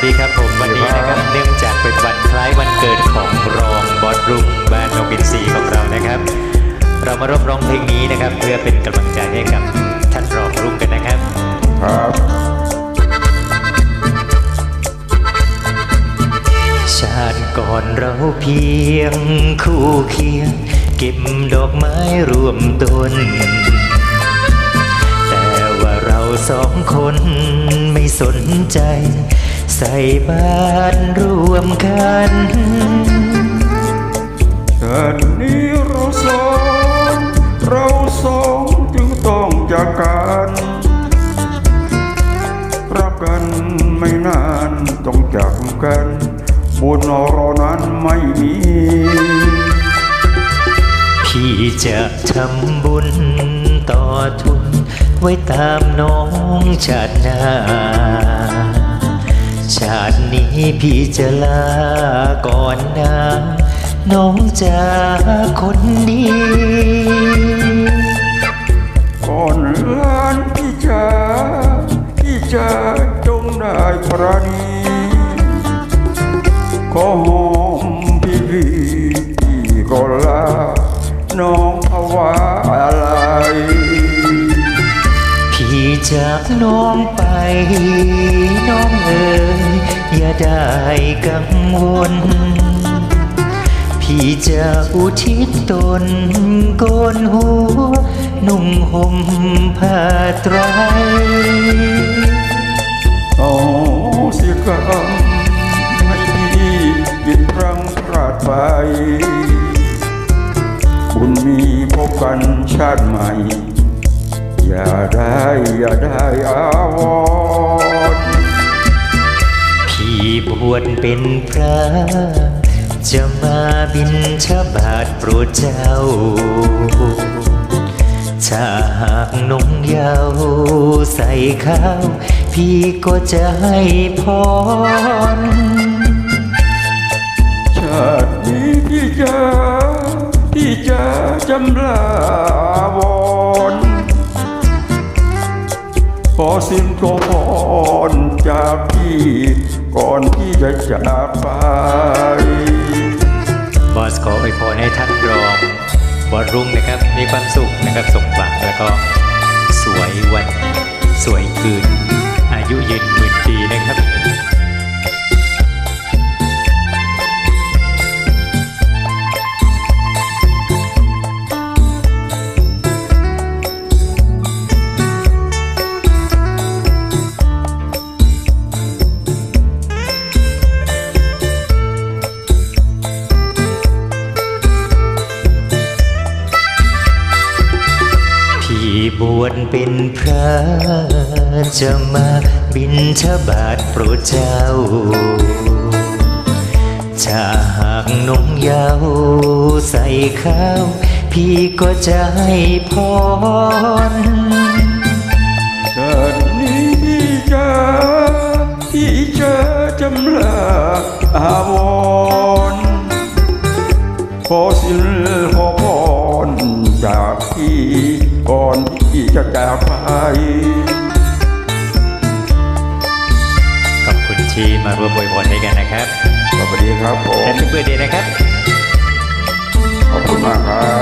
สดีครับผมวันนี้นะครับเนื่องจากเป็นวันคล้ายวันเกิดของรองบอสรุ่งบ้านนกบินซีของเรานะครับ เรามาร่วมร้องเพลงนี้นะครับ เพื่อเป็นกำลังใจให้กับท่านรองรุ่งกันนะครับ ครับชาติก่อนเราเพียงคู่เคียง เก็บดอกไม้รวมต้น แต่ว่าเราสองคนไม่สนใจ ใส่บ้านรวมกันชาตินี้เราสองเราสองจึงต้องจากกันรักกันไม่นานต้องจากกันบุญเรานั้นไม่มี พี่จะทำบุญต่อทุน ไว้ตามน้องชาติหน้า ชาตินี้พี่จะลาก่อนนะน้องจากคนดีก่อนลานพี่จ๋าพี่จ๋าจงได้ประนีขอ จากน้องไป น้องเอ๋ยอย่าได้กังวล พี่จะอุทิศตนโกนหัว นุ่งห่มผ้าไตรโอ้สิกรรมให้พี่ผิดพลังพลาดไป คุณมีพบกันชาติใหม่ อย่าได้อย่าได้อาวรณ์พี่บวชเป็นพระ จะมาบินชบาทโปรดเจ้าถ้าหากนงเยาวใส่ข้าว พี่ก็จะให้พรชาตินี้พี่จะพี่จะจำลาว ขอสิ้นก็พรจากพี่ก่อนที่จะจากไป บอสขออวยพรให้ท่านรองบอสรุ่งนะครับ มีความสุขนะครับสมหวังแล้วก็สวยวัน สวยคืน อายุยืนหมื่นปีนะครับ ชเป็นพระจะมาบินชบาทโปรดเจ้าถ้าหากนงยาวใส่ข้าว พี่ก็จะให้พรชาตินี้พี่จะพี่จะจำลาอาวรขอสินขอพรจากพี่ ก่อนที่จะจากไปขอบคุณที่มาร่วมอวยพรด้วยกันนะครับ สวัสดีครับผมและทุกเบอร์เดย์นะครับ ขอบคุณมากครับ